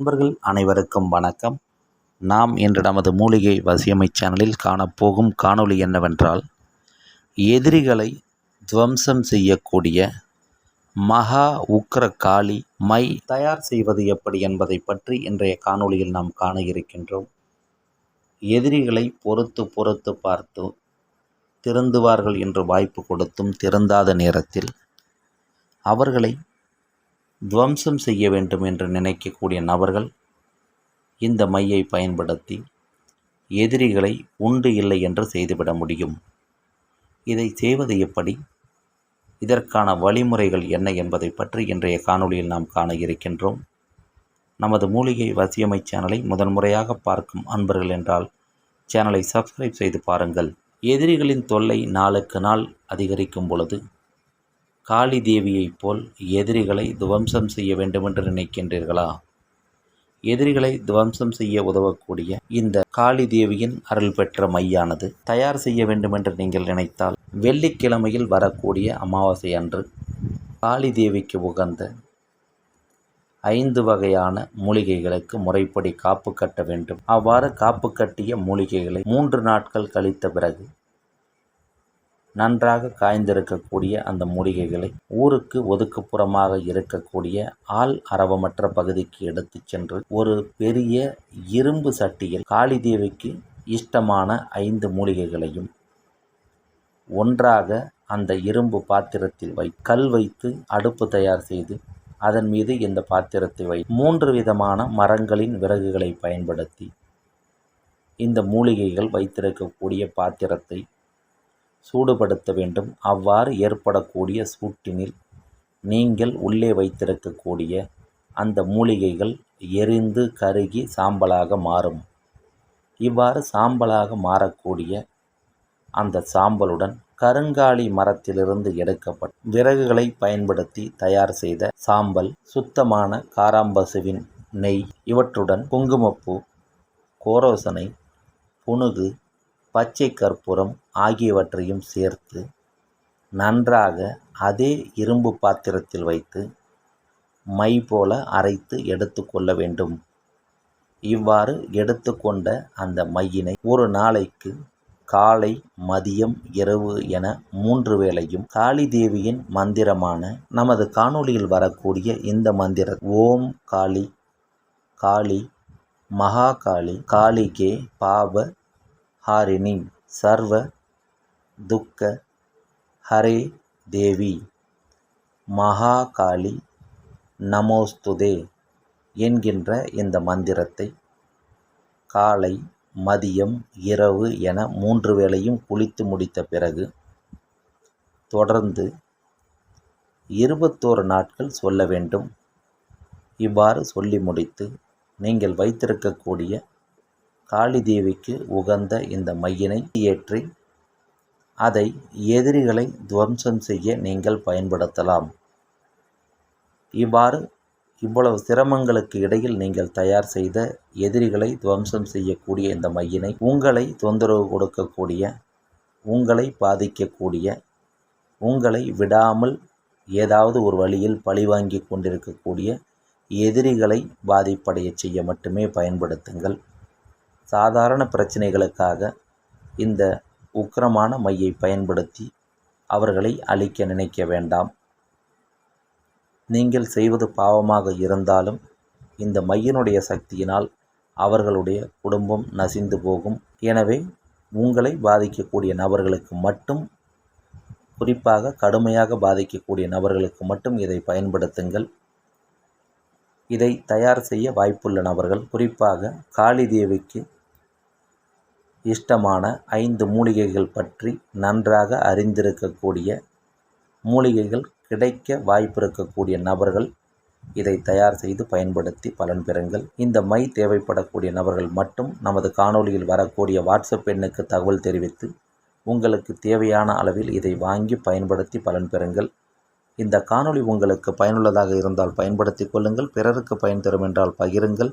நண்பர்கள் அனைவருக்கும் வணக்கம். நாம் இன்று நமது மூலிகை வசியமை சேனலில் காணப்போகும் காணொளி என்னவென்றால் எதிரிகளை துவம்சம் செய்யக்கூடிய மகா உக்ர காளி மை தயார் செய்வது எப்படி என்பதை பற்றி இன்றைய காணொளியில் நாம் காண இருக்கின்றோம். எதிரிகளை பொறுத்து பொறுத்து பார்த்து திருந்துவார்கள் என்று வாய்ப்பு கொடுத்தும் திருந்தாத நேரத்தில் அவர்களை துவம்சம் செய்ய வேண்டும் என்று நினைக்கக்கூடிய நபர்கள் இந்த மையை பயன்படுத்தி எதிரிகளை உண்டு இல்லை என்று செய்துவிட முடியும். இதை செய்வது எப்படி? இதற்கான வழிமுறைகள் என்ன என்பதை பற்றி இன்றைய காணொளியில் நாம் காண இருக்கின்றோம். நமது மூலிகை வசியமை சேனலை முதன்முறையாக பார்க்கும் அன்பர்கள் என்றால் சேனலை சப்ஸ்கிரைப் செய்து பாருங்கள். எதிரிகளின் தொல்லை நாளுக்கு நாள் அதிகரிக்கும் பொழுது காளி தேவியைப் போல் எதிரிகளை துவம்சம் செய்ய வேண்டுமென்று நினைக்கின்றீர்களா? எதிரிகளை துவம்சம் செய்ய உதவக்கூடிய இந்த காளி தேவியின் அருள் பெற்ற மையானது தயார் செய்ய வேண்டுமென்று நீங்கள் நினைத்தால் வெள்ளிக்கிழமையில் வரக்கூடிய அமாவாசை அன்று காளி தேவிக்கு உகந்த ஐந்து வகையான மூலிகைகளுக்கு முறைப்படி காப்பு கட்ட வேண்டும். அவ்வாறு காப்பு கட்டிய மூலிகைகளை மூன்று நாட்கள் கழித்த பிறகு நன்றாக காய்ந்திருக்கக்கூடிய அந்த மூலிகைகளை ஊருக்கு ஒதுக்குப்புறமாக இருக்கக்கூடிய ஆள் அரவமற்ற பகுதிக்கு எடுத்து சென்று ஒரு பெரிய இரும்பு சட்டியில் காளி தேவிக்கு இஷ்டமான ஐந்து மூலிகைகளையும் ஒன்றாக அந்த இரும்பு பாத்திரத்தில் வை கல் வைத்து அடுப்பு தயார் செய்து அதன் மீது இந்த பாத்திரத்தை வை மூன்று விதமான மரங்களின் விறகுகளை பயன்படுத்தி இந்த மூலிகைகள் வைத்திருக்கக்கூடிய பாத்திரத்தை சூடுபடுத்த வேண்டும். அவ்வாறு ஏற்படக்கூடிய சூட்டினில் நீங்கள் உள்ளே வைத்திருக்கக்கூடிய அந்த மூலிகைகள் எரிந்து கருகி சாம்பலாக மாறும். இவ்வாறு சாம்பலாக மாறக்கூடிய அந்த சாம்பலுடன் கருங்காலி மரத்திலிருந்து எடுக்கப்பட்ட விறகுகளை பயன்படுத்தி தயார் செய்த சாம்பல் சுத்தமான காராம்பசுவின் நெய் இவற்றுடன் குங்குமப்பூ கோரோசனை புனுகு பச்சை கற்பூரம் ஆகியவற்றையும் சேர்த்து நன்றாக அதே இரும்பு பாத்திரத்தில் வைத்து மை போல அரைத்து எடுத்துக்கொள்ள வேண்டும். இவ்வாறு எடுத்துக்கொண்ட அந்த மையினை ஒரு நாளைக்கு காலை மதியம் இரவு என மூன்று வேளையும் காளி தேவியின் மந்திரமான நமது காணொளியில் வரக்கூடிய இந்த மந்திர ஓம் காளி காளி மகாகாளி காளிகே பாப ஹாரிணி சர்வ துக்க ஹரே தேவி. மகாகாளி நமோஸ்துதே என்கின்ற இந்த மந்திரத்தை காலை மதியம் இரவு என மூன்று வேளையும் குளித்து முடித்த பிறகு தொடர்ந்து இருபத்தோரு நாட்கள் சொல்ல வேண்டும். இவ்வாறு சொல்லி முடித்து நீங்கள் வைத்திருக்கக்கூடிய காளி தேவிக்கு உகந்த இந்த மையினை ஏற்றி அதை எதிரிகளை துவம்சம் செய்ய நீங்கள் பயன்படுத்தலாம். இவ்வாறு இவ்வளவு சிரமங்களுக்கு இடையில் நீங்கள் தயார் செய்த எதிரிகளை துவம்சம் செய்யக்கூடிய இந்த மையினை உங்களை தொந்தரவு கொடுக்கக்கூடிய உங்களை பாதிக்கக்கூடிய உங்களை விடாமல் ஏதாவது ஒரு வழியில் பழிவாங்கி கொண்டிருக்கக்கூடிய எதிரிகளை பாதிப்படைய செய்ய மட்டுமே பயன்படுத்துங்கள். சாதாரண பிரச்சனைகளுக்காக இந்த உக்கிரமான மையை பயன்படுத்தி அவர்களை அழிக்க நினைக்க வேண்டாம். நீங்கள் செய்வது பாவமாக இருந்தாலும் இந்த மையினுடைய சக்தியினால் அவர்களுடைய குடும்பம் நசிந்து போகும். எனவே உங்களை பாதிக்கக்கூடிய நபர்களுக்கு மட்டும் குறிப்பாக கடுமையாக பாதிக்கக்கூடிய நபர்களுக்கு மட்டும் இதை பயன்படுத்துங்கள். இதை தயார் செய்ய வாய்ப்புள்ள நபர்கள் குறிப்பாக காளி தேவிக்கு இஷ்டமான ஐந்து மூலிகைகள் பற்றி நன்றாக அறிந்திருக்கக்கூடிய மூலிகைகள் கிடைக்க வாய்ப்பிருக்கக்கூடிய நபர்கள் இதை தயார் செய்து பயன்படுத்தி பலன் பெறுங்கள். இந்த மை தேவைப்படக்கூடிய நபர்கள் மட்டும் நமது காணொலியில் வரக்கூடிய வாட்ஸ்அப் எண்ணுக்கு தகவல் தெரிவித்து உங்களுக்கு தேவையான அளவில் இதை வாங்கி பயன்படுத்தி பலன் பெறுங்கள். இந்த காணொளி உங்களுக்கு பயனுள்ளதாக இருந்தால் பயன்படுத்தி கொள்ளுங்கள் பிறருக்கு பயன் தரும் என்றால் பகிருங்கள்.